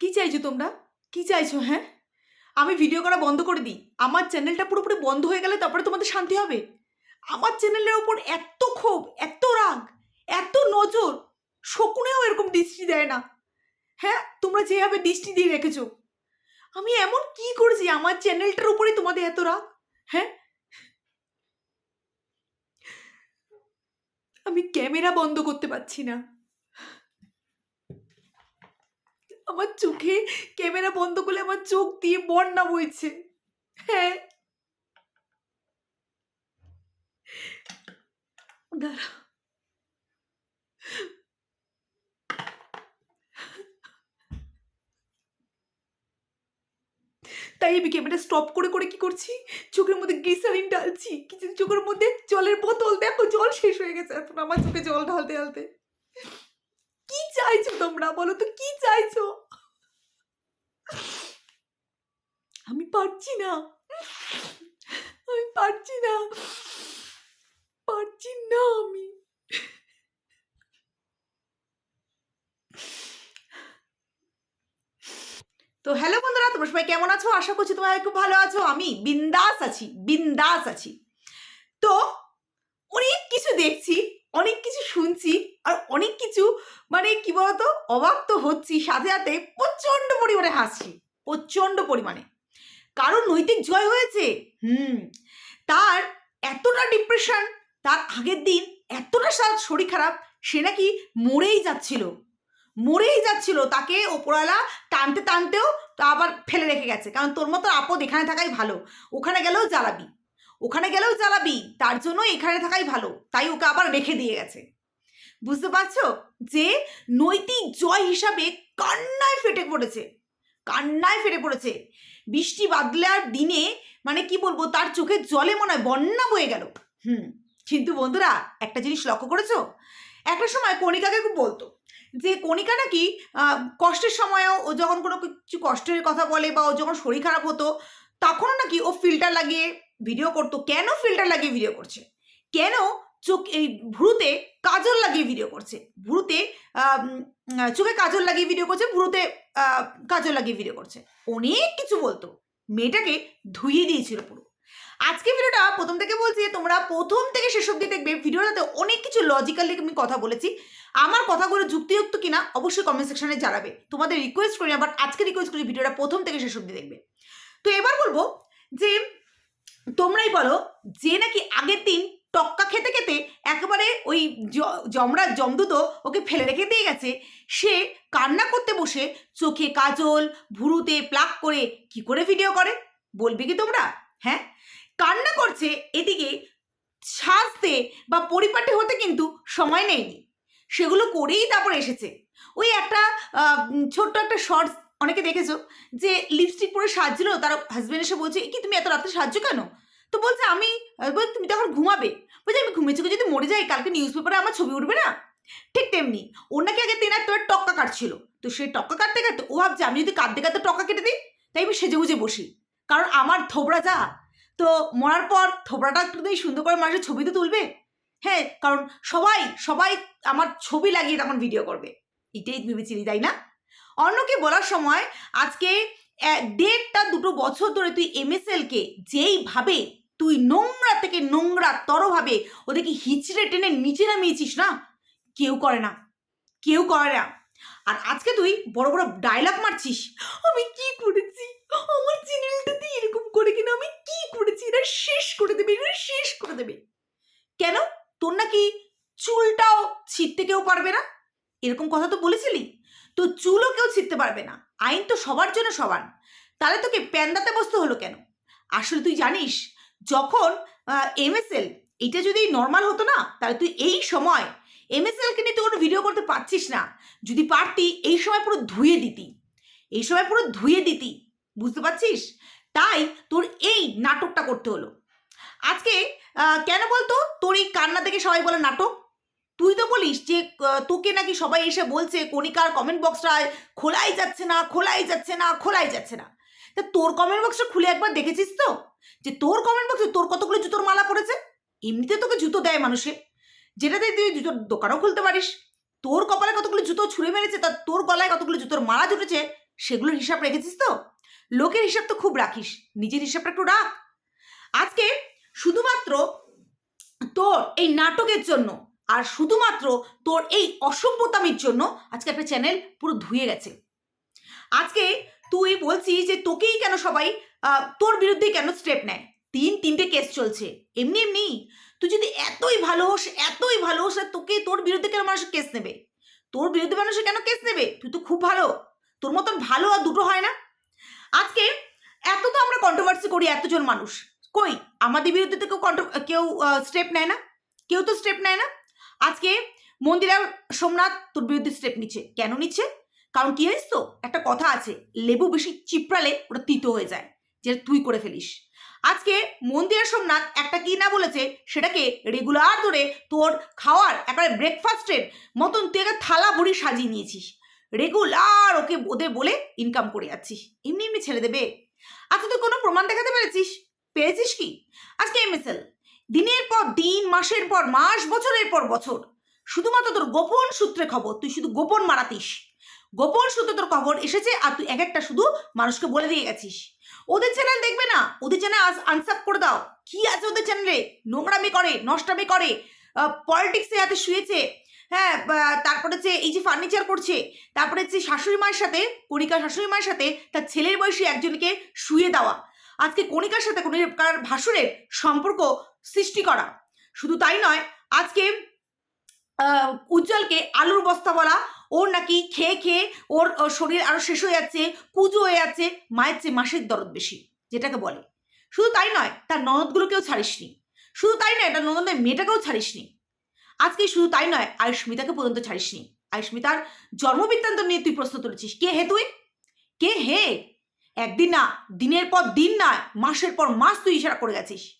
কি চাইছো তোমরা? কি চাইছো হ্যাঁ? আমি ভিডিও করা বন্ধ করে দিই। আমার চ্যানেলটা পুরোপুরি বন্ধ হয়ে গেলে তারপরে তোমাদের শান্তি হবে। আমার চ্যানেলের ওপর এত ক্ষোভ, এত রাগ, এত নজর, শকুনেও এরকম দৃষ্টি দেয় না। হ্যাঁ তোমরা যেভাবে দৃষ্টি দিয়ে রেখেছো। আমি এমন কি করেছি? আমার চ্যানেলটার উপরে তোমাদের এত রাগ? হ্যাঁ? আমি ক্যামেরা বন্ধ করতে পারছি না। আমার চোখে ক্যামেরা বন্ধ করলে আমার চোখ দিয়ে বন্যা বইছে। হ্যাঁ। দাঁড়া। তাই আমি ক্যামেরা স্টপ করে করে কি করছি? চোখের মধ্যে গ্লিসারিন ঢালছি। কিছু চোখের মধ্যে জলের বোতল। দেখো, জল শেষ হয়ে গেছে। এখন আমার চোখে জল ঢালতে ঢালতে। চাইছো তোমরা? বলো তো, কি চাইছো? আমি পারছি না। আমি পারছি না। পারছি না আমি। তো হ্যালো বন্ধুরা, তোমরা সবাই কেমন আছো? আশা করছি তোমরা খুব ভালো আছো। আমি বিন্দাস আছি বিন্দাস আছি। তো অনেক কিছু দেখছি। অনেক কিছু শুনছি আর অনেক কিছু মানে কি বলতো, অবাক তো হচ্ছি, সাথে সাথে প্রচণ্ড পরিমাণে হাসছি, প্রচণ্ড পরিমাণে। কারণ নৈতিক জয় হয়েছে। হুম, তার এতটা ডিপ্রেশন তার আগের দিন এতটা শরীর খারাপ, সে নাকি মরেই যাচ্ছিল। মরেই যাচ্ছিল, তাকে ওপরওয়ালা টানতে, টানতেও আবার ফেলে রেখে গেছে। কারণ তোর মতো আপদ এখানে থাকাই ভালো, ওখানে গেলেও জ্বালাবি। ওখানে গেলেও চালাবি, তার জন্য এখানে থাকাই ভালো, তাই ওকে আবার রেখে দিয়ে গেছে। বুঝতে পারছ? যে নৈতিক জয় হিসাবে কান্নায় ফেটে পড়েছে, কান্নায় ফেটে পড়েছে। বৃষ্টি বাদলার দিনে মানে কি বলব, তার চোখের জলে মনে হয় বন্যা বয়ে গেল। হুম, কিন্তু বন্ধুরা, একটা জিনিস লক্ষ্য করেছ? একটা সময় কণিকাকে খুব বলতো, যে কণিকা নাকি কষ্টের সময়ও ও যখন কোনো কিছু কষ্টের কথা বলে বা ও যখন শরীর খারাপ হতো, তখনও নাকি ও ফিল্টার লাগিয়ে ভিডিও করতো, কেন ফিল্টার লাগিয়ে ভিডিও করছে? কেন চোখ, এই ভ্রুতে কাজল লাগিয়ে ভিডিও করছে? ভ্রুতে চোখে কাজল লাগিয়ে ভিডিও করছে, ভ্রুতে কাজল লাগিয়ে ভিডিও করছে। অনেক কিছু বলতো। মেয়েটাকে ধুইয়ে দিয়েছিল পুরো। আজকে ভিডিওটা প্রথম থেকে বলছি যে, তোমরা প্রথম থেকে শেষ অব্দি দেখবে ভিডিওটাতে অনেক কিছু লজিক্যালি আমি কথা বলেছি। আমার কথাগুলো যুক্তিযুক্ত কিনা অবশ্যই কমেন্ট সেকশনে জানাবে। তোমাদের রিকোয়েস্ট করি, আবার আজকে রিকোয়েস্ট করি, ভিডিওটা প্রথম থেকে শেষ অব্দি দেখবে। তো এবার বলব যে তোমরাই বলো যে নাকি আগের দিন টক্কা খেতে খেতে একেবারে ওই জমরা জমদুত ওকে ফেলে রেখে দিয়ে গেছে। সে কান্না করতে বসে চোখে কাজল, ভুরুতে প্লাক করে কি করে ভিডিও করে? বলবে কি তোমরা? হ্যাঁ? কান্না করছে এদিকে সাজতে বা পরিপাটি হতে কিন্তু সময় নেয়নি। সেগুলো করেই তারপর এসেছে। ওই একটা ছোট্ট একটা শর্টস অনেকে দেখেছ যে লিপস্টিক পরে সাজছিল, তার হাজব্যান্ড এসে বলছে কি তুমি এত রাত্রে সাজছো কেন? তো বলছে, আমি বলছে, তুমি তো এখন ঘুমাবে। বলছে, আমি ঘুমিয়ে চোখে যদি মরে যাই, কালকে নিউজ পেপারে আমার ছবি উঠবে না? ঠিক তেমনি, ওর নাকি আগে তেনার তোর টক্কা কাটছিল। তো সেই টক্কা কাটতে কাটতে ও ভাবছে, আমি যদি কাঁদতে কাঁদতে টক্কা কেটে দিই, তাই আমি সেজে গুজে বসি। কারণ আমার থোবড়া যা, তো মরার পর থোবড়াটা একটু সুন্দর করে মানুষের ছবি তো তুলবে। হ্যাঁ কারণ সবাই সবাই আমার ছবি লাগিয়ে তখন ভিডিও করবে। এটাই ভেবেছিলি, তাই না? অন্যকে বলার সময়, আজকে দেড়টা দুটো বছর ধরে তুই এমএসএলকে যেইভাবে, তুই নোংরা থেকে নোংরা তরভাবে ওদেরকে হিচড়ে টেনে নিচে নামিয়েছিস না? কেউ করে না। কেউ করে না। আর আজকে তুই বড় বড় ডায়লগ মারছিস। আমি কি করেছি? আমার চ্যানেলটাতে এরকম করে কিনা? আমি কি করেছি? এটা শেষ করে দেবে এটা শেষ করে দেবে। কেন? তোর নাকি চুলটাও ছিঁড়তে কেউ পারবে না? এরকম কথা তো বলেছিলি? তো চুলও কেউ ছিঁড়তে পারবে না। আইন তো সবার জন্য সমান। তাহলে তোকে প্যান্দাতে বসতে হলো কেন? আসলে তুই জানিস, যখন এমএসএল এটা যদি নর্মাল হতো না, তাহলে তুই এই সময় এমএসএলকে নিয়ে তুই কোনো ভিডিও করতে পারছিস না। যদি পারতি, এই সময় পুরো ধুয়ে দিতি। এই সময় পুরো ধুয়ে দিতি। বুঝতে পারছিস? তাই তোর এই নাটকটা করতে হলো। আজকে কেন বলতো? তোর এই কান্না থেকে সবাই বলে নাটক। তুই তো বলিস যে তোকে নাকি সবাই এসে বলছে, কণিকার কমেন্ট বক্সটায় খোলাই যাচ্ছে না, খোলাই যাচ্ছে না, খোলাই যাচ্ছে না। তা তোর কমেন্ট বক্সটা খুলে একবার দেখেছিস তো? যে তোর কমেন্ট বক্সে তোর কতগুলো জুতোর মালা পড়েছে? এমনিতে তোকে জুতো দেয় মানুষে। যেটাতে তুই জুতোর দোকানও খুলতে পারিস। তোর কপালে কতগুলো জুতো ছুঁড়ে মেরেছে, তা তোর গলায় কতগুলো জুতোর মালা জুটেছে, সেগুলোর হিসাব রেখেছিস তো? লোকের হিসাব তো খুব রাখিস, নিজের হিসাবটা একটু রাখ। আজকে শুধুমাত্র তোর এই নাটকের জন্য আর শুধুমাত্র তোর এই অসভ্যতামির জন্য আজকে একটা চ্যানেল পুরো ধুয়ে গেছে। আজকে তুই বলছিস যে তোকেই কেন সবাই তোর বিরুদ্ধে কেন স্টেপ নেয়? তিন, তিনটে কেস চলছে। এমনি এমনি। তুই যদি এতই ভালো হোস, এতই ভালো হোস, আর তোকে তোর বিরুদ্ধে কেন মানুষ কেস নেবে? তোর বিরুদ্ধে মানুষ কেন কেস নেবে? তুই তো খুব ভালো। তোর মতন ভালো আর দুটো হয় না। আজকে এত তো আমরা কন্ট্রোভার্সি করি এতজন মানুষ। কই? আমাদের বিরুদ্ধে তো কেউ কন্ট্রো কেউ স্টেপ নেয় না। কেউ তো স্টেপ নেয় না। আজকে মন্দিরা সোমনাথ তোর বিরুদ্ধে স্টেপ নিচ্ছে। কেন নিচ্ছে? কারণ কি জানিস তো? একটা কথা আছে, লেবু বেশি চিপড়ালে ওটা তিতো হয়ে যায়, যেটা তুই করে ফেলিস। আজকে মন্দিরা সোমনাথ একটা কি না বলেছে, সেটাকে রেগুলার ধরে তোর খাওয়ার, একেবারে ব্রেকফাস্টের মতন তুই একটা থালা ভরি সাজিয়ে নিয়েছিস। রেগুলার ওকে ওদের বলে ইনকাম করে যাচ্ছিস। এমনি এমনি ছেড়ে দেবে। আচ্ছা তুই কোনো প্রমাণ দেখাতে পেরেছিস? পেরেছিস কি? আজকে এমএসএল দিনের পর দিন, মাসের পর মাস, বছরের পর বছর। শুধুমাত্র তোর গোপন সূত্রে খবর, তুই শুধু গোপন মারাতিস। গোপন সূত্রে তোর খবর এসেছে আর তুই এক একটা শুধু মানুষকে বলে দিয়ে গেছিস। ওদের চ্যানেল দেখবে না? ওদের চ্যানেল আনসাপ করে দাও। কি আছে ওদের চ্যানেলে নোংরামি করে, নষ্টামি করে। পলিটিক্সে হাতে শুয়েছে। হ্যাঁ তারপরে হচ্ছে এই যে ফার্নিচার করছে, তারপরে হচ্ছে শাশুড়ি মায়ের সাথে, কণিকা শাশুড়ি মায়ের সাথে তার ছেলের বয়সী একজনকে শুয়ে দেওয়া। আজকে কণিকার সাথে কণিকার ভাসুরের সম্পর্ক সৃষ্টি করা। শুধু তাই নয়, আজকে উজ্জ্বলকে আলুর বস্তা বলা, ওর নাকি খেয়ে খেয়ে ওর শরীর আরও শেষ হয়ে যাচ্ছে, কুজো হয়ে যাচ্ছে, মায়ের চেয়ে মাসের দরদ বেশি, যেটাকে বলে। শুধু তাই নয়, তার ননদগুলোকেও ছাড়িসনি। শুধু তাই নয়, তার ননদের মেয়েটাকেও ছাড়িসনি। আজকে শুধু তাই নয়, আয়ুষ্মিতাকে পর্যন্ত ছাড়িসনি। আয়ুষ্মিতার জন্মবৃত্তান্ত নিয়ে তুই প্রশ্ন তুলেছিস। কে হে তুই? কে হে? একদিন না, দিনের পর দিন না, মাসের পর মাস তুই ইশারা করে গেছিস।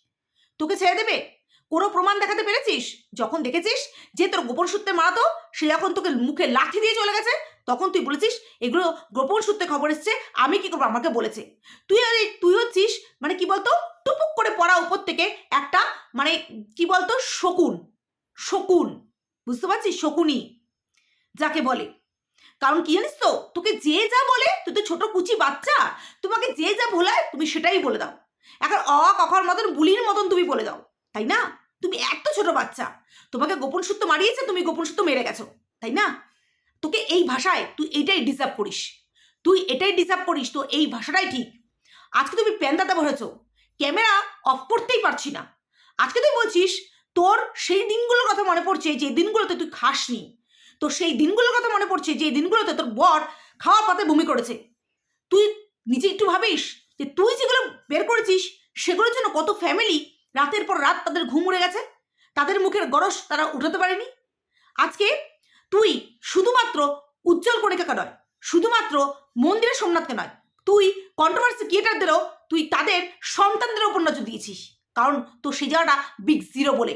তোকে ছেড়ে দেবে? কোনো প্রমাণ দেখাতে পেরেছিস? যখন দেখেছিস যে তোর গোপন সূত্রে মারাতো সে যখন তোকে মুখে লাঠি দিয়ে চলে গেছে, তখন তুই বলেছিস, এগুলো গোপন সূত্রে খবর এসছে, আমি কি করব? আমাকে বলেছে। তুই আর, তুই হচ্ছিস মানে কি বলতো, টুপুক করে পড়া উপর থেকে একটা মানে কি বলতো, শকুন। শকুন। বুঝতে পারছিস? শকুনি। যাকে বলে। কারণ কি জানিস তো? তোকে যে যা বলে, তুই তো ছোট কুচি বাচ্চা। তোমাকে যে যা ভোলায়, তুমি সেটাই বলে দাও। এখন অ কখর মতন বুলির মতন তুমি বলে দাও। তাই না? তুমি এত ছোট বাচ্চা। তোমাকে গোপন সূত্র মারিয়েছে, তুমি গোপন সূত্র মেরে গেছো। তাই না? তোকে এই ভাষায় তুই এটাই ডিজার্ভ করিস। তুই এটাই ডিজার্ভ করিস, তো এই ভাষাটাই ঠিক। আজকে তুমি প্যান্দাতে বলেছ ক্যামেরা অফ করতেই পারছি না। আজকে তুই বলছিস, তোর সেই দিনগুলোর কথা মনে পড়ছে, যে দিনগুলোতে তুই খাসনি। তো সেই দিনগুলোর কথা মনে পড়ছে, যে দিনগুলোতে তোর বর খাওয়া পাতে বমি করেছে। তুই নিজে একটু ভাবিস যে তুই যেগুলো বের করেছিস, সেগুলোর জন্য কত ফ্যামিলি রাতের পর রাত তাদের ঘুম উড়ে গেছে? তাদের মুখের গরস তারা উঠাতে পারেনি? আজকে তুই শুধুমাত্র উজ্জ্বল করে কণিকাকে নয়, শুধুমাত্র মন্দিরের সোমনাথকে নয়, তুই কন্ট্রোভার্সি ক্রিয়েটারদেরও তুই তাদের সন্তানদের ওপর নজর দিয়েছিস। কারণ তোর সেই জায়গাটা বিগ জিরো বলে।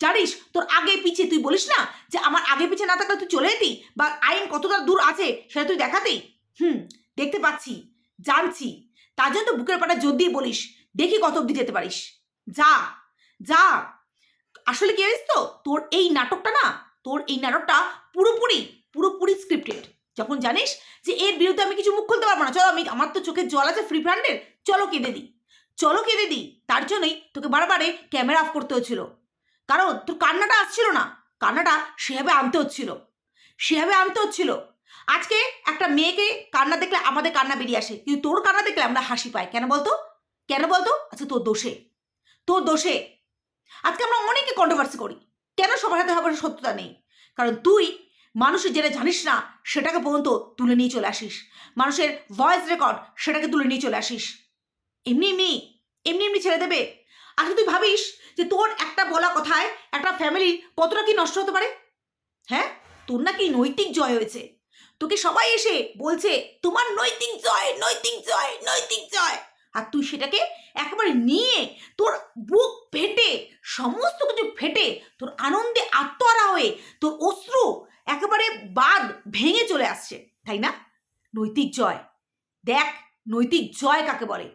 জানিস, তোর আগে পিছে, তুই বলিস না যে আমার আগে পিছে না থাকলে তুই চলে যেতি? বা আইন কতটা দূর আছে সেটা তুই দেখাতেই হুম, দেখতে পাচ্ছি, জানছি। তার জন্য তো বুকের পাটা জোর দিয়ে বলিস, দেখি কত অব্দি যেতে পারিস। যা যা। আসলে কি জানিস তো, তোর এই নাটকটা না, তোর এই নাটকটা পুরোপুরি পুরোপুরি স্ক্রিপ্টেড যখন জানিস যে এর বিরুদ্ধে আমি কিছু মুখ খুলতে পারব না, চলো আমি, আমার তো চোখের জল আছে ফ্রি ফ্রান্ডের চলো কেঁদে দিই। চলো কেঁদে দিই। তার জন্যই তোকে বারবারে ক্যামেরা অফ করতে হচ্ছিল কারণ তোর কান্নাটা আসছিল না। কান্নাটা সেভাবে আনতে হচ্ছিল। সেভাবে আনতে হচ্ছিল। আজকে একটা মেয়েকে কান্না দেখলে আমাদের কান্না বেরিয়ে আসে। কিন্তু তোর কান্না দেখলে আমরা হাসি পাই। কেন বলতো? কেন বলতো? আচ্ছা তোর দোষে। তোর দোষে। আজকে আমরা অনেকে কন্ট্রোভার্সি করি। কেন সবার হাতে হবে সত্যতা নেই? কারণ তুই মানুষের যেটা জানিস না, সেটাকে পর্যন্ত তুলে নিয়ে চলে আসিস। মানুষের ভয়েস রেকর্ড সেটাকে তুলে নিয়ে চলে আসিস। এমনি এমনি এমনি এমনি ছেড়ে দেবে। আজকে তুই ভাবিস যে তোর একটা বলা কথায় একটা ফ্যামিলি কতটা কি নষ্ট হতে পারে? হ্যাঁ? তোর নাকি নৈতিক জয় হয়েছে। তোকে সবাই এসে বলছে, তোমার নৈতিক জয় নৈতিক জয় নৈতিক জয়। আর তুই সেটাকে একেবারে নিয়ে তোর বুক ফেটে, সমস্ত কিছু ফেটে, তোর আনন্দে আত্মহারা হয়ে তোর অশ্রু একেবারে বাদ ভেঙে চলে আসছে, তাই না? নৈতিক জয়। দেখ, নৈতিক জয় কাকে বলে?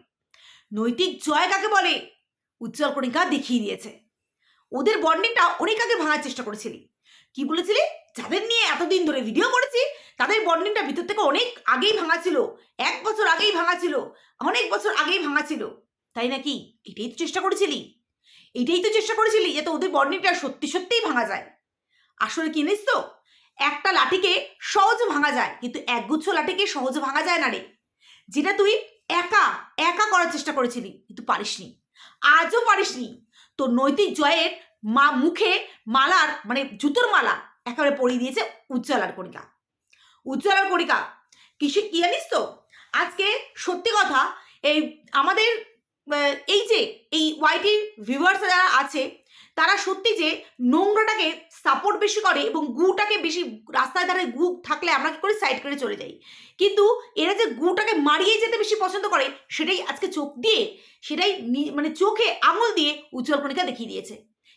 নৈতিক জয় কাকে বলে? উজ্জ্বল কণিকা দেখিয়ে দিয়েছে। ওদের বন্ডিংটা অনেক আগে ভাঙার চেষ্টা করেছিলি। কি বলেছিলি? যাদের নিয়ে এতদিন ধরে ভিডিও করেছি, তাদের বন্ডিংটা ভিতর থেকে অনেক আগেই ভাঙা ছিল। এক বছর আগেই ভাঙা ছিল। অনেক বছর আগেই ভাঙা ছিল। তাই নাকি? এটাই তো চেষ্টা করেছিলি। এটাই তো চেষ্টা করেছিলি যাতে ওদের বন্ডিংটা সত্যি সত্যিই ভাঙা যায়। আসলে কি জানিস তো? একটা লাঠিকে সহজে ভাঙা যায়, কিন্তু একগুচ্ছ লাঠিকে সহজে ভাঙা যায় না রে। যেটা তুই একা একা করার চেষ্টা করেছিলি, কিন্তু পারিসনি। আজও পারিসনি তোর নৈতিক জয়ের মা মুখে মালার মানে জুতোর মালা একেবারে পরিয়ে দিয়েছে উজ্জ্বলার কণিকা। উজ্জ্বলার কণিকা, কিসে কি জানিস তো? আজকে সত্যি কথা, এই আমাদের এই যে, এই ওয়াইটির ভিউয়ার্স যারা আছে, তারা সত্যি যে নোংরাটাকে সাপোর্ট বেশি করে এবং গুটাকে বেশি রাস্তায় ধারে গু থাকলে আমরা কি করি? সাইড করে চলে যাই। কিন্তু এরা যে গুটাকে মারিয়ে যেতে বেশি পছন্দ করে, সেটাই আজকে চোখ দিয়ে, সেটাই মানে চোখে আঙুল দিয়ে উজ্জ্বল কণিকা দেখিয়ে দিয়েছে।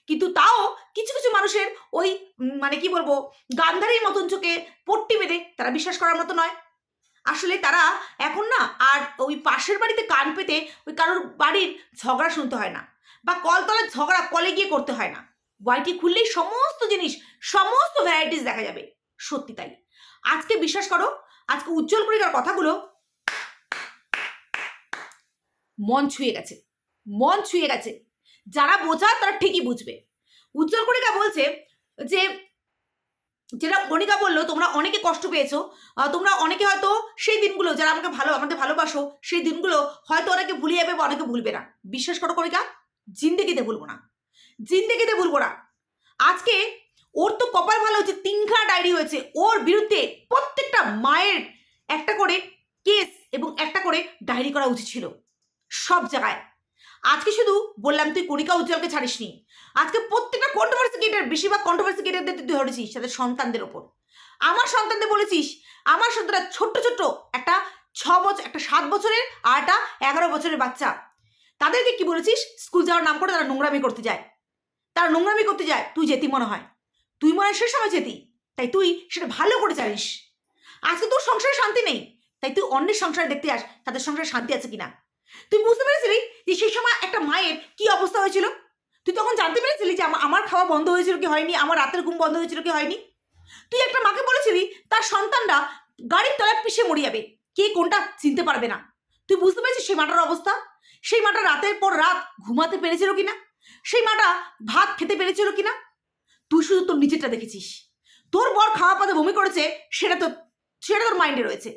কিন্তু তাও কিছু কিছু মানুষের ওই মানে কি বলব, গান্ধারীর মতন চোখে পট্টি বেঁধে তারা বিশ্বাস করার মতো নয়। আসলে তারা এখন না আর ওই পাশের বাড়িতে কান পেতে ওই কারোর বাড়ির ঝগড়া শুনতে হয় না বা কলতলার ঝগড়া কলে গিয়ে করতে হয় না। ওয়াইটি খুললেই সমস্ত জিনিস, সমস্ত ভ্যারাইটিস দেখা যাবে। সত্যি তাই। আজকে বিশ্বাস করো, আজকে উজ্জ্বল করে করিকার কথাগুলো মন ছুঁয়ে গেছে, মন ছুঁয়ে গেছে। যারা বোঝা তারা ঠিকই বুঝবে। উজ্জ্বল কণিকা বলছে যে যেটা কণিকা বলল, তোমরা অনেকে কষ্ট পেয়েছ তোমরা অনেকে হয়তো সেই দিনগুলো যারা আমাকে ভালো আমাদের ভালোবাসো, সেই দিনগুলো হয়তো অনেকে ভুলে যাবে বা অনেকে ভুলবে না। বিশ্বাস করো কণিকা, জিন্দেগিতে ভুলবো না। জিন্দেগিতে ভুলবো না। আজকে ওর তো কপাল ভালো হচ্ছে তিনখানা ডায়েরি হয়েছে, ওর বিরুদ্ধে প্রত্যেকটা মায়ের একটা করে কেস এবং একটা করে ডায়েরি করা উচিত ছিল। সব জায়গায়। আজকে শুধু বললাম তুই কণিকা উজ্জ্বলকে ছাড়িসনি। আজকে প্রত্যেকটা কন্ট্রোভার্সি গেটের বেশিরভাগ কন্ট্রোভার্সি গেটেরদের তুই ধরেছিস তাদের সন্তানদের ওপর। আমার সন্তানদের বলেছিস, আমার সন্তানরা ছোট্ট ছোট্ট একটা ছ বছর একটা সাত বছরের আর একটা এগারো বছরের বাচ্চা। তাদেরকে কি বলেছিস? স্কুল যাওয়ার নাম করে তারা নোংরামি করতে যায়। তারা নোংরামি করতে যায়, তুই যেতি মনে হয়। তুই মনে হয় সে সময় যেতি, তাই তুই সেটা ভালো করে জানিস। আজকে তোর সংসারে শান্তি নেই, তাই তুই অন্যের সংসারে দেখতে আস তাদের সংসারে শান্তি আছে কিনা। তুই বুঝতে পেরেছিলি যে সেই সময় একটা মায়ের কি অবস্থা হয়েছিল? তুই তখন জানতে পেরেছিলি যে আমার খাওয়া বন্ধ হয়েছিল কি হয়নি? আমার রাতের ঘুম বন্ধ হয়েছিল কি হয়নি? তুই একটা মাকে বলেছিলি, তার সন্তানরা গাড়ির তলায় পিষে মরে যাবে। কে কোনটা চিনতে পারবে না। তুই বুঝতে পেরেছিস সেই মাটার অবস্থা? সেই মাটা রাতের পর রাত ঘুমাতে পেরেছিল কিনা? সেই মাটা ভাত খেতে পেরেছিল কিনা? তুই শুধু তোর নিজেরটা দেখেছিস। তোর বর খাওয়া পাতে বমি করেছে, সেটা তো সেটা তোর মাইন্ডে রয়েছে।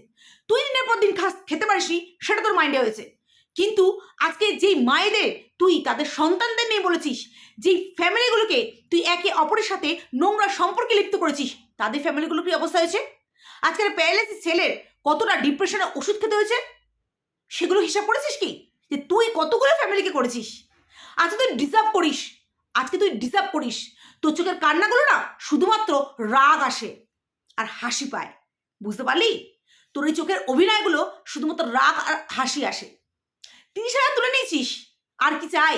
তুই দিনের পর দিন খাস খেতে পারিসনি, সেটা তোর মাইন্ডে হয়েছে। কিন্তু আজকে যেই মায়েদের তুই তাদের সন্তানদের নিয়ে বলেছিস, যেই ফ্যামিলিগুলোকে তুই একে অপরের সাথে নোংরা সম্পর্কে লিপ্ত করেছিস, তাদের ফ্যামিলিগুলো কি অবস্থা হয়েছে? আজকের প্যারালাইসিস ছেলের কতটা ডিপ্রেশনের ওষুধ খেতে হয়েছে? সেগুলো হিসাব করেছিস কি? যে তুই কতগুলো ফ্যামিলিকে করেছিস? আজকে তুই ডিজার্ভ করিস, আজকে তুই ডিজার্ভ করিস। তোর চোখের কান্নাগুলো না শুধুমাত্র রাগ আসে আর হাসি পায়। বুঝতে পারলি? তোর এই চোখের অভিনয়গুলো শুধুমাত্র রাগ আর হাসি আসে। তিরিশ হাজার তুলে নিয়েছিস? আর কি চাই?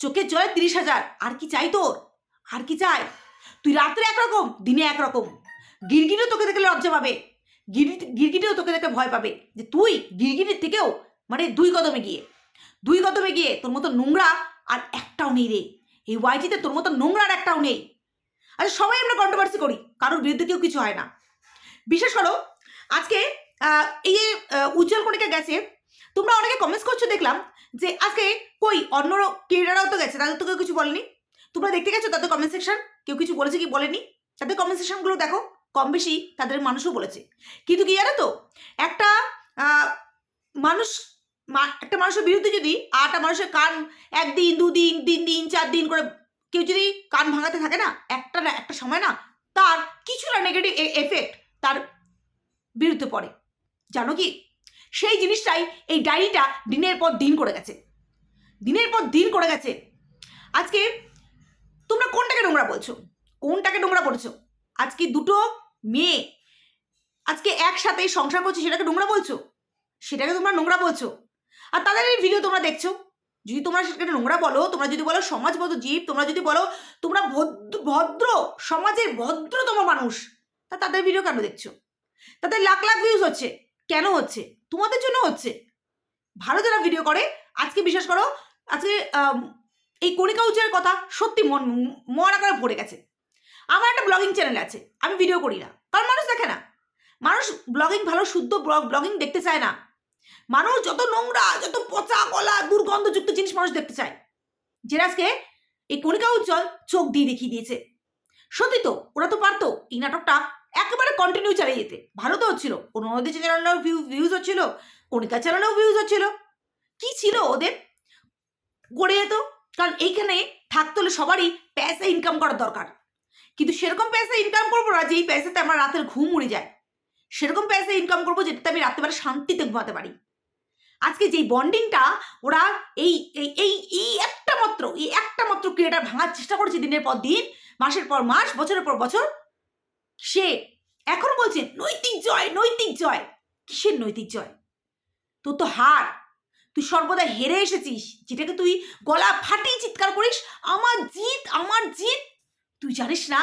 চোখের জলে তিরিশ হাজার। আর কি চাই তোর? আর কি চাই? তুই রাত্রে একরকম, দিনে একরকম। গিরগিটিও তোকে দেখলে লজ্জা পাবে। গিরগিটি গিরগিটিও তোকে দেখে ভয় পাবে যে তুই গিরগিটির থেকেও মানে দুই কদমে গিয়ে। দুই কদমে গিয়ে তোর মতো নোংরা আর একটাও নেই রে। এই ওয়াইটিতে তোর মতো নোংরা আর একটাও নেই। আচ্ছা সবাই আমরা কন্ট্রোভার্সি করি। কারোর বিরুদ্ধে কেউ কিছু হয় না। বিশেষ করো আজকে এই যে উজ্জ্বল কণিকা গেছে তোমরা অনেকে কমেন্টস করছ, দেখলাম যে আজকে কই অন্য ক্রিয়েটাররাও তো গেছে, তাদের তো কেউ কিছু বলেনি। তোমরা দেখতে গেছো তাদের কমেন্ট সেকশন কেউ কিছু বলেছে কি বলেনি? তাদের কমেন্ট সেকশনগুলো দেখো, কম বেশি তাদের মানুষও বলেছে। কিন্তু কি জানো তো? একটা মানুষ একটা মানুষের বিরুদ্ধে যদি আটটা মানুষের কান একদিন, দুদিন, তিন দিন, চার দিন করে কেউ যদি কান ভাঙাতে থাকে না, একটা না, একটা সময় না, তার কিছু না নেগেটিভ এফেক্ট তার বিরুদ্ধে পড়ে। জানো কি? সেই জিনিসটাই এই ডায়েরিটা দিনের পর দিন করে গেছে। দিনের পর দিন করে গেছে। আজকে তোমরা কোনটাকে নোংরা বলছো? কোনটাকে নোংরা বলছো? আজকে দুটো মেয়ে আজকে একসাথে সংসার করছে, সেটাকে নোংরা বলছো? সেটাকে তোমরা নোংরা বলছো? আর তাদের এই ভিডিও তোমরা দেখছ? যদি তোমরা সেটাকে নোংরা বলো, তোমরা যদি বলো সমাজবদ্ধ জীব, তোমরা যদি বলো তোমরা ভদ্র ভদ্র, সমাজের ভদ্রতম মানুষ, তা তাদের ভিডিও কেন দেখছ? তাদের লাখ লাখ ভিউজ হচ্ছে। কেন হচ্ছে? তোমাদের জন্য হচ্ছে। ভালো যারা ভিডিও করে, আজকে বিশ্বাস করো, আজকে এই কণিকা উজ্জ্বলের কথা সত্যি মন মন আকারে ভরে গেছে। আমার একটা ব্লগিং চ্যানেল আছে, আমি ভিডিও করি না। কারণ মানুষ দেখে না। মানুষ ব্লগিং ভালো, শুদ্ধ ব্লগিং দেখতে চায় না। মানুষ যত নোংরা, যত পচা গলা দুর্গন্ধযুক্ত জিনিস মানুষ দেখতে চায়। যেটা আজকে এই কণিকা উজ্জ্বল চোখ দিয়ে দেখিয়ে দিয়েছে। সত্যি তো, ওরা তো পারতো এই নাটকটা একেবারে কন্টিনিউ চালিয়ে যেতে। ভালো তো হচ্ছিল কোনো নদী চ্যানেলেও ভিউজ হচ্ছিল কণিকা চ্যানেলেও ভিউজ হচ্ছিল কি ছিল ওদের? গড়ে যেত, কারণ এইখানে থাকতে হলে সবারই পয়সা ইনকাম করার দরকার। কিন্তু সেরকম পয়সা ইনকাম করব না, যেই পয়সাতে আমার রাতের ঘুম উড়ে যায়। সেরকম পয়সা ইনকাম করব যেটাতে আমি রাত্রেবেলা শান্তিতে ঘুমাতে পারি। আজকে যেই বন্ডিংটা ওরা এই এই এই একটা মাত্র, এই একটা মাত্র ক্রিয়েটার ভাঙার চেষ্টা করেছে দিনের পর দিন, মাসের পর মাস, বছরের পর বছর। সে এখন বলছে, নৈতিক জয় নৈতিক জয়। কিসের নৈতিক জয়? তোর তো হার। তুই সর্বদা হেরে এসেছিস, যেটাকে তুই গলা ফাটিয়ে চিৎকার করিস, আমার জিত আমার জিত। তুই জানিস না,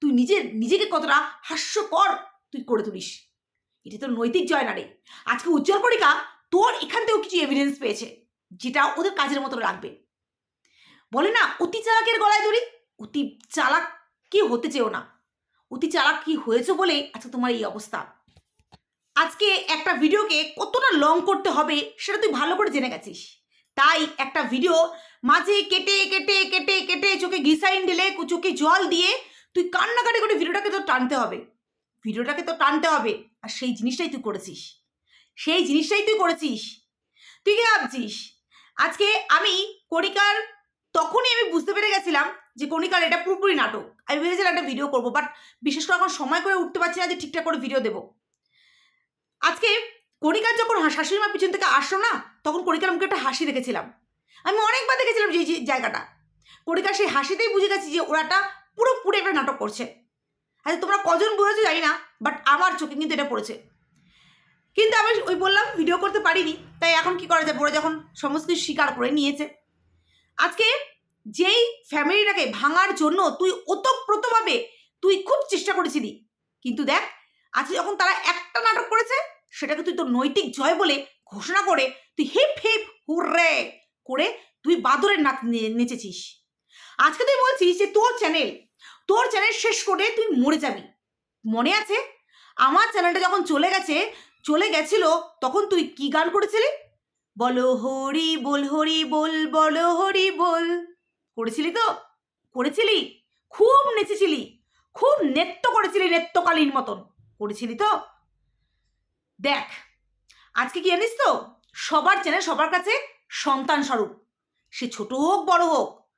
তুই নিজের নিজেকে কতটা হাস্যকর তুই করে তুলিস। এটা তোর নৈতিক জয় না রে। আজকে উজ্জ্বল করিকা তোর এখান থেকেও কিছু এভিডেন্স পেয়েছে, যেটা ওদের কাজের মতো লাগবে। বলে না, অতি চালাকের গলায় ধরি অতি চালাক কি হতে চেও না। অতি চালাক কি হয়েছে বলে আচ্ছা তোমার এই অবস্থা? আজকে একটা ভিডিওকে কতটা লং করতে হবে সেটা তুই ভালো করে জেনে গেছিস। তাই একটা ভিডিও মাঝে কেটে কেটে কেটে কেটে চোখে গ্লিসাইন ঢেলে চোখে জল দিয়ে তুই কান্নাকাটি করে ভিডিওটাকে তো টানতে হবে। ভিডিওটাকে তো টানতে হবে আর সেই জিনিসটাই তুই করেছিস। সেই জিনিসটাই তুই করেছিস। তুই কি ভাবছিস? আজকে আমি কণিকার তখনই আমি বুঝতে পেরে গেছিলাম যে কণিকার এটা পুরোপুরি নাটক। আমি ভেবেছিলাম একটা ভিডিও করব বাট বিশেষ করে এখন সময় করে উঠতে পারছি না যে ঠিকঠাক করে ভিডিও দেবো। আজকে কণিকার যখন শাশুড়ি মা পিছন থেকে আসলো না, তখন কণিকার মুখে একটা হাসি রেখেছিলাম আমি অনেকবার দেখেছিলাম যে জায়গাটা। কণিকার সেই হাসিতেই বুঝে গেছি যে ওরাটা পুরোপুরি একটা নাটক করছে। আচ্ছা তোমরা কজন বুঝেছ জানি না বাট আমার চোখে কিন্তু এটা পড়েছে। কিন্তু আমি ওই বললাম ভিডিও করতে পারিনি। তাই এখন কি করা যায়? ওরা যখন সমস্ত কিছু স্বীকার করে নিয়েছে। আজকে যেই ফ্যামিলিটাকে ভাঙার জন্য তুই ওতপ্রোতভাবে তুই খুব চেষ্টা করেছিলি। কিন্তু দেখ, আজকে যখন তারা একটা নাটক করেছে, সেটাকে তুই তোর নৈতিক জয় বলে ঘোষণা করে তুই হিপ হিপ হুররে করে তুই বাদরের নাচ নেচেছিস। আজকে তুই বলছিস যে তোর চ্যানেল তোর চ্যানেল শেষ করে তুই মরে যাবি। মনে আছে? আমার চ্যানেলটা যখন চলে গেছে, চলে গেছিল, তখন তুই কি গান করেছিলি? বলো হরি বল হরি বল, বলো হরি বল। করেছিলি তো? করেছিলি? খুব নেচেছিলি। খুব নৃত্য করেছিলি নৃত্যকালীন মতন। করেছিলি তো? দেখ, আজকে কি জানিস তো? সবার চ্যানেল সবার কাছে সন্তান স্বরূপ। সে ছোট হোক, বড় হোক।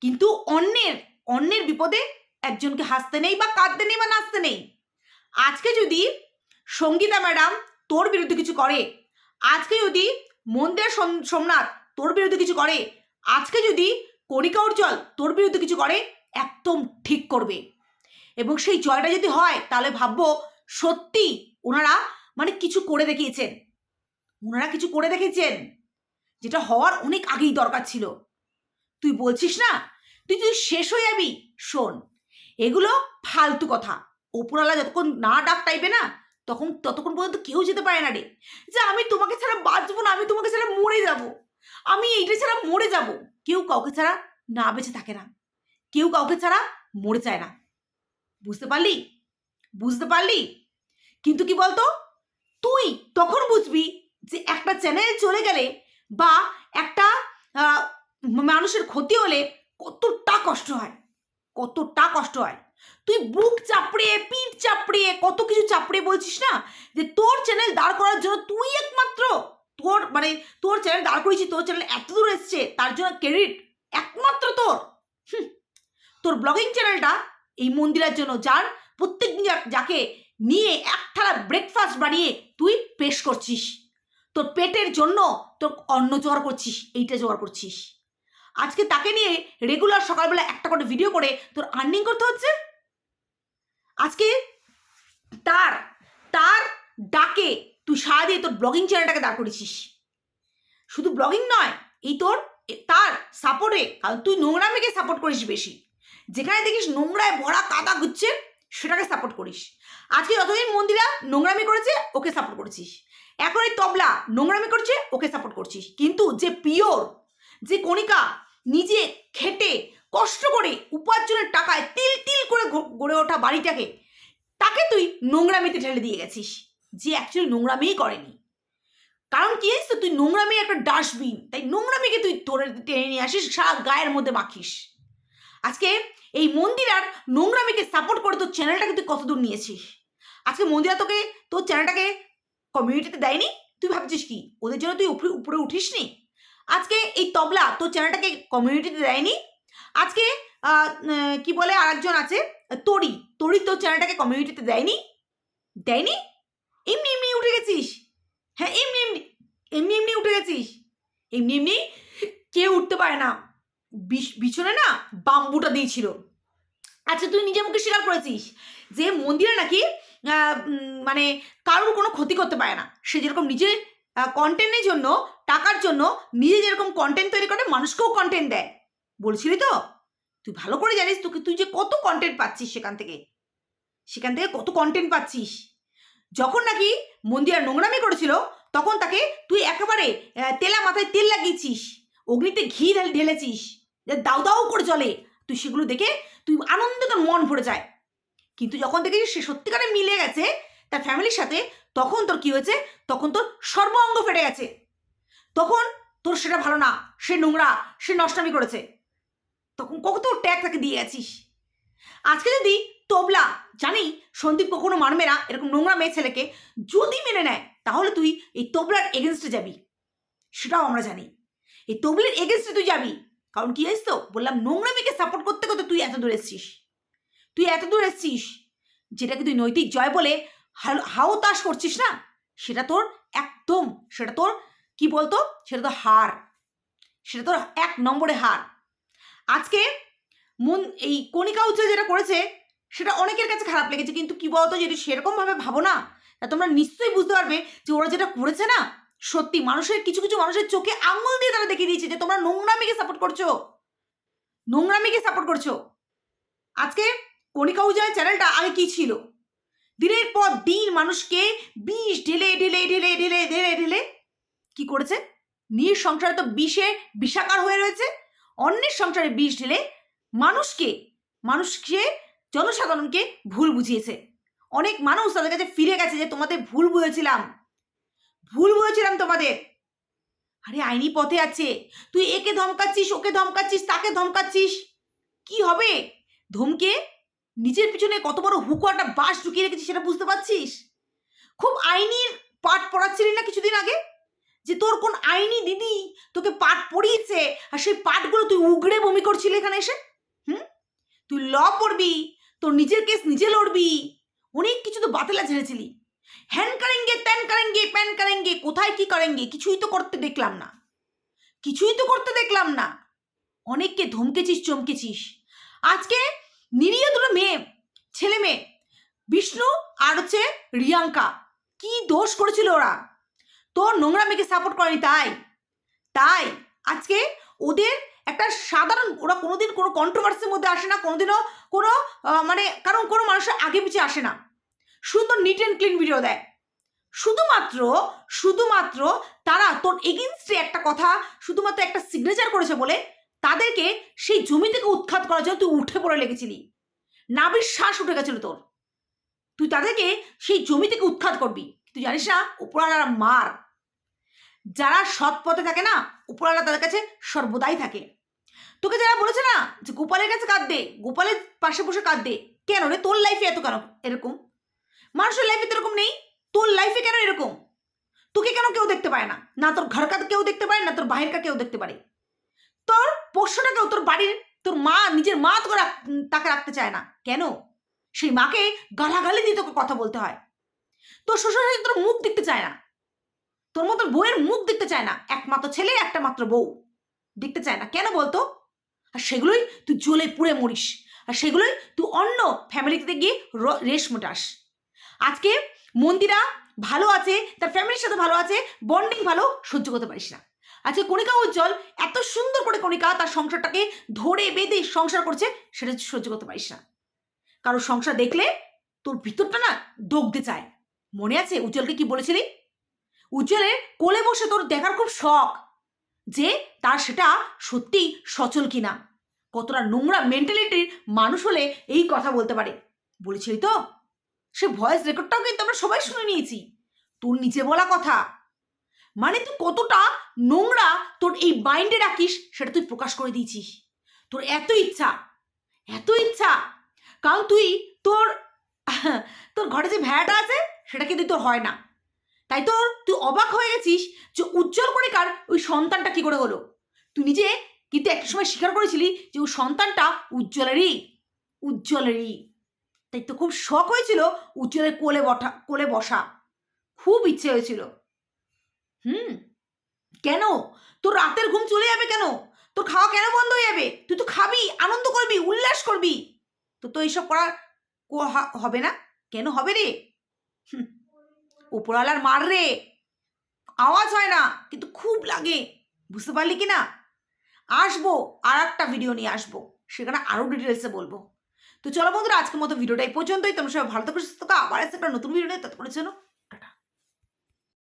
কিন্তু অন্যের অন্যের বিপদে একজনকে হাসতে নেই বা কাঁদতে নেই বা নাচতে নেই। আজকে যদি সঙ্গীতা ম্যাডাম তোর বিরুদ্ধে কিছু করে, আজকে যদি মন্দির সোমনাথ তোর বিরুদ্ধে কিছু করে, আজকে যদি কণিকা উজ্জ্বল তোর বিরুদ্ধে কিছু করে, একদম ঠিক করবে। এবং সেই জয়টা যদি হয়, তাহলে ভাববো সত্যি ওনারা মানে কিছু করে দেখিয়েছেন। ওনারা কিছু করে দেখিয়েছেন, যেটা হওয়ার অনেক আগেই দরকার ছিল। তুই বলছিস না? তুই তুই শেষ হয়ে যাবি, শোন, এগুলো ফালতু কথা। ওপরওয়ালা যতক্ষণ না ডাক টাইপে না, তখন ততক্ষণ পর্যন্ত কেউ যেতে পারে না রে। যে আমি তোমাকে ছাড়া বাঁচবো না, আমি তোমাকে ছাড়া মরে যাব। আমি এইটা ছাড়া মরে যাব। কেউ কাউকে ছাড়া না বেঁচে থাকে না। কেউ কাউকে ছাড়া মরে যায় না। বুঝতে পারলি? বুঝতে পারলি? কিন্তু কি বলতো? তুই তখন বুঝবি যে একটা চ্যানেল চলে গেলে বা একটা মানুষের ক্ষতি হলে কতটা কষ্ট হয়। কতটা কষ্ট হয়। তুই বুক চাপড়িয়ে পিঠ চাপড়িয়ে কত কিছু চাপড়িয়ে বলছিস না? যে তোর চ্যানেল দাঁড় করার জন্য তুই একমাত্র তোর মানে তোর চ্যানেল দাঁড় করেছি তোর চ্যানেল এত দূর এসছে, তার জন্য ক্রেডিট একমাত্র তোর। তোর ব্লগিং চ্যানেলটা এই মন্দিরের জন্য, যার প্রত্যেক দিন যাকে নিয়ে এক থালা ব্রেকফাস্ট বানিয়ে তুই পেশ করছিস। তোর পেটের জন্য তোর অন্ন জোগাড় করছিস, এইটা জোগাড় করছিস। আজকে তাকে নিয়ে রেগুলার সকালবেলা একটা করে ভিডিও করে তোর আর্নিং করতে হচ্ছে। আজকে তার তার ডাকে তুই সারা দিয়ে তোর ব্লগিং চ্যানেলটাকে দাঁড় করেছিস। শুধু ব্লগিং নয়, এই তোর তার সাপোর্টে কারণ তুই নোংরা নোংরামিকে সাপোর্ট করিস বেশি। যেখানে দেখিস নোংরায় ভরা কাদা গুচ্ছে, সেটাকে সাপোর্ট করিস। আজকে যতদিন মন্দিরা নোংরামি করেছে, ওকে সাপোর্ট করছিস। এখন এই তবলা নোংরামি করছে, ওকে সাপোর্ট করছিস। কিন্তু যে পিওর, যে কণিকা নিজে খেটে, কষ্ট করে উপার্জনের টাকায় তিল তিল করে গড়ে ওঠা বাড়িটাকে, তাকে তুই নোংরামিতে ঠেলে দিয়ে গেছিস। যে অ্যাকচুয়ালি নোংরামিই করেনি। কারণ কি জানিস তো? তুই নোংরামি একটা ডাস্টবিন তাই নোংরামিকে তুই ধরে টেনে নিয়ে আসিস, সারা গায়ের মধ্যে মাখিস। আজকে এই মন্দির আর নোংরামিকে সাপোর্ট করে তোর চ্যানেলটাকে তুই কতদূর নিয়েছিস? আজকে মন্দিরা তোকে, তোর চ্যানেলটাকে কমিউনিটিতে দেয়নি? তুই ভাবছিস কি? ওদের জন্য তুই উপরে উপরে উঠিস নি আজকে এই তবলা তোর চ্যানেলটাকে কমিউনিটিতে দেয়নি? আজকে কি বলে আরেকজন আছে? তরি তরি তোর চ্যানেলটাকে কমিউনিটিতে দেয়নি? দেয়নি? এমনি এমনি উঠে গেছিস? হ্যাঁ এমনি এমনি এমনি এমনি উঠে গেছিস? এমনি এমনি কেউ উঠতে পারে না। বিছ- বিছনে না বাম্বুটা দিয়েছিল। আচ্ছা তুই নিজে মুখে স্বীকার করেছিস যে মন্দিরে নাকি মানে কারোর কোনো ক্ষতি করতে পারে না? সে যেরকম নিজে কন্টেন্টের জন্য, টাকার জন্য নিজে যেরকম কন্টেন্ট তৈরি করে, মানুষকেও কন্টেন্ট দেয়। বলছিলি তো? তুই ভালো করে জানিস তোকে, তুই যে কত কন্টেন্ট পাচ্ছিস সেখান থেকে? সেখান থেকে কত কন্টেন্ট পাচ্ছিস? যখন নাকি মন্দিরা নোংরামি করেছিল, তখন তাকে তুই একেবারে তেলা মাথায় তেল লাগিয়েছিস, অগ্নিতে ঘি ঢেলে- ঢেলেছিস দাউ দাউ করে চলে তুই সেগুলো দেখে তুই আনন্দে তোর মন ভরে যায়। কিন্তু যখন দেখেছিস সে সত্যিকারে মিলে গেছে তার ফ্যামিলির সাথে, তখন তোর কি হয়েছে? তখন তোর সর্ব অঙ্গ ফেটে গেছে। তখন তোর সেটা ভালো না, সে নোংরা, সে নষ্টামি করেছে। তখন কত ট্যাগ তাকে দিয়ে গেছিস। আজকে যদি তবলা জানি সন্দীপ কখনো মানবে না, এরকম নোংরা মেয়ে ছেলেকে। যদি মেনে নেয়, তাহলে তুই এই তবলার এগেনস্টে যাবি। সেটাও আমরা জানি। এই তবলের এগেনস্টে তুই যাবি। কারণ কি জানিস তো? বললাম, নোংরা মেয়েকে সাপোর্ট করতে করতে তুই এত দূর এসছিস। তুই এত দূর এসছিস, যেটাকে তুই নৈতিক জয় বলে হাল- তাস করছিস না? সেটা তোর একদম, সেটা তোর, কি বলতো? সেটা তো হার। সেটা তোর এক নম্বরে হার। আজকে মন এই কণিকা উজ্জ্বল যেটা করেছে সেটা অনেকের কাছে খারাপ লেগেছে, কিন্তু কি বলতো যদি সেরকমভাবে ভাবো না। তোমরা নিশ্চয়ই বুঝতে পারবে যে ওরা যেটা করেছে না, সত্যি মানুষের, কিছু কিছু মানুষের চোখে আঙুল দিয়ে তারা দেখিয়ে দিয়েছে যে তোমরা নোংরামিকে সাপোর্ট করছ। নোংরামিকে সাপোর্ট করছ। আজকে কণিকা উজ্জ্বলের চ্যানেলটা আগে কি ছিল? দিনের পর দিন মানুষকে বিষ ঢেলে ঢেলে ঢেলে ঢেলে ঢেলে ঢেলে কি করেছে? নির সংসারে তো বিষে বিষাকার হয়ে রয়েছে। অন্যের সংসারে বিষ ঢেলে মানুষকে মানুষকে জনসাধারণকে ভুল বুঝিয়েছে। অনেক মানুষ তাদের কাছে ফিরে গেছে যে, তোমাদের ভুল বুঝেছিলাম। ভুল বুঝেছিলাম তোমাদের। আরে, আইনি পথে আছে। তুই একে ধমকাচ্ছিস, ওকে ধমকাচ্ছিস, তাকে ধমকাচ্ছিস। কি হবে? ধমকে নিজের পিছনে কত বড় হুকো একটা বাস ঢুকিয়ে রেখেছিস সেটা বুঝতে পারছিস? খুব আইনির পাঠ পড়াচ্ছিলি না কিছুদিন আগে? যে তোর কোন আইনি দিদি তোকে পাঠ পড়িয়েছে আর সেই পাঠগুলো তুই উগড়ে বমি করছিলি এখানে এসে? হুম? তুই ল পড়বি তোর নিজের কেস নিজে লড়বি। অনেক কিছু তো বাতিলা ঝেড়েছিলি হ্যান করেঙ্গে, ত্যান করেঙ্গে, প্যান কারেঙ্গে, কোথায় কি করেঙ্গে, কিছুই তো করতে দেখলাম না। কিছুই তো করতে দেখলাম না। অনেককে ধমকেছিস, চমকেছিস। আজকে নিরীহ দুটো মেয়ে, ছেলে মেয়ে, বিষ্ণু আর হচ্ছে রিয়াঙ্কা। কি দোষ করেছিল ওরা? তোর নোংরা মেয়েকে সাপোর্ট করেনি, তাই। তাই আজকে ওদের একটা সাধারণ, ওরা কোনোদিন কোনো কন্ট্রোভার্সির মধ্যে আসে না, কোনোদিনও কোনো মানে কারণ কোনো মানুষের আগে পিছিয়ে আসে না। সুন্দর নিট অ্যান্ড ক্লিন ভিডিও দেয়। শুধুমাত্র শুধুমাত্র তারা তোর এগেনস্টে একটা কথা, শুধুমাত্র একটা সিগনেচার করেছে বলে তাদেরকে সেই জমি থেকে উৎখাত করার জন্য তুই উঠে পড়ে লেগেছিলি। নাবির শ্বাস উঠে গেছিল তোর। তুই তাদেরকে সেই জমি থেকে উৎখাত করবি। তুই জানিস না, উপরওয়ালার মার। যারা সৎ পথে থাকে না, উপরওয়ালা তাদের কাছে সর্বদাই থাকে। তোকে যারা বলেছে না যে গোপালের কাছে কাঁদবে, গোপালের পাশে বসে কাঁদবে, কেন রে? তোর লাইফে এত কেন এরকম? মানুষের লাইফে তো এরকম নেই। তোর লাইফে কেন এরকম? তোকে কেন কেউ দেখতে পায় না? না তোর ঘরকা কেউ দেখতে পারে, না তোর বাহিরকা কেউ দেখতে পারে। তোর পোষ্যটাকেও তোর বাড়ির, তোর মা, নিজের মা তোকে তাকে রাখতে চায় না। কেন? সেই মাকে গালাগালি দিয়ে তোকে কথা বলতে হয়। তোর শ্বশুর তোর মুখ দেখতে চায় না। তোর মতো বউয়ের মুখ দেখতে চায় না। একমাত্র ছেলে, একটা মাত্র বউ। দেখতে চায় না। কেন বলতো? আর সেগুলোই তুই জ্বলে পুড়ে মরিস। আর সেগুলোই তুই অন্য ফ্যামিলিতে গিয়ে রেশ মোটাস। আজকে মন্দিরা ভালো আছে, তার ফ্যামিলির সাথে ভালো আছে বন্ডিং ভালো, সহ্য করতে পারিস না। আজকে কণিকা উজ্জ্বল এত সুন্দর করে কণিকা তার সংসারটাকে ধরে বেঁধে সংসার করছে, সেটা সহ্য করতে পারিস না। কারও সংসার দেখলে তোর ভিতরটা না দগতে চায়। মনে আছে উজ্জ্বলকে কি বলেছিলি? উজ্জ্বলের কোলে বসে তোর দেখার খুব শখ। যে তার সেটা সত্যি সচল কিনা। কতটা নোংরা মেন্টালিটির মানুষ হলে এই কথা বলতে পারে। বলেছিলি তো, সে ভয়েস রেকর্ডটাও কিন্তু আমরা সবাই শুনে নিয়েছি। তোর নিচে বলা কথা। মানে তুই কতটা নোংরা তোর এই মাইন্ডে রাখিস, সেটা তুই প্রকাশ করে দিয়েছিস। তোর এত ইচ্ছা এত ইচ্ছা। কারণ তুই তোর তোর ঘরে যে ভেড়াটা আছে, সেটা কিন্তু তোর হয় না। তাই তো তুই অবাক হয়ে গেছিস যে উজ্জ্বল করে কার ওই সন্তানটা কি করে হলো? তুই নিজে কিন্তু একটা সময় স্বীকার করেছিলি যে ওই সন্তানটা উজ্জ্বলেরই উজ্জ্বলেরই। তাই তো খুব শখ হয়েছিল উজ্জ্বলের কোলে বঠা কোলে বসা। খুব ইচ্ছে হয়েছিল। হুম কেন? তোর রাতের ঘুম চলে যাবে কেন? তোর খাওয়া কেন বন্ধ হয়ে যাবে? তুই তো খাবি আনন্দ করবি উল্লাস করবি। তো তো এইসব করা কো- হা- হবে না? কেন হবে রে? হুম, উপরওয়ালার মার রে। আওয়াজ হয় না, কিন্তু খুব লাগে। বুঝতে পারলি কি না? আসব, আর একটা ভিডিও নিয়ে আসব। সেখানে আরও ডিটেলসে বলব। তো চলো বন্ধুরা, আজকের মতো ভিডিওটাই পর্যন্তই। তোমরা সবাই ভালো থাকো, সুস্থ আবার এসে একটা নতুন ভিডিও নিয়ে। ততক্ষণের জন্য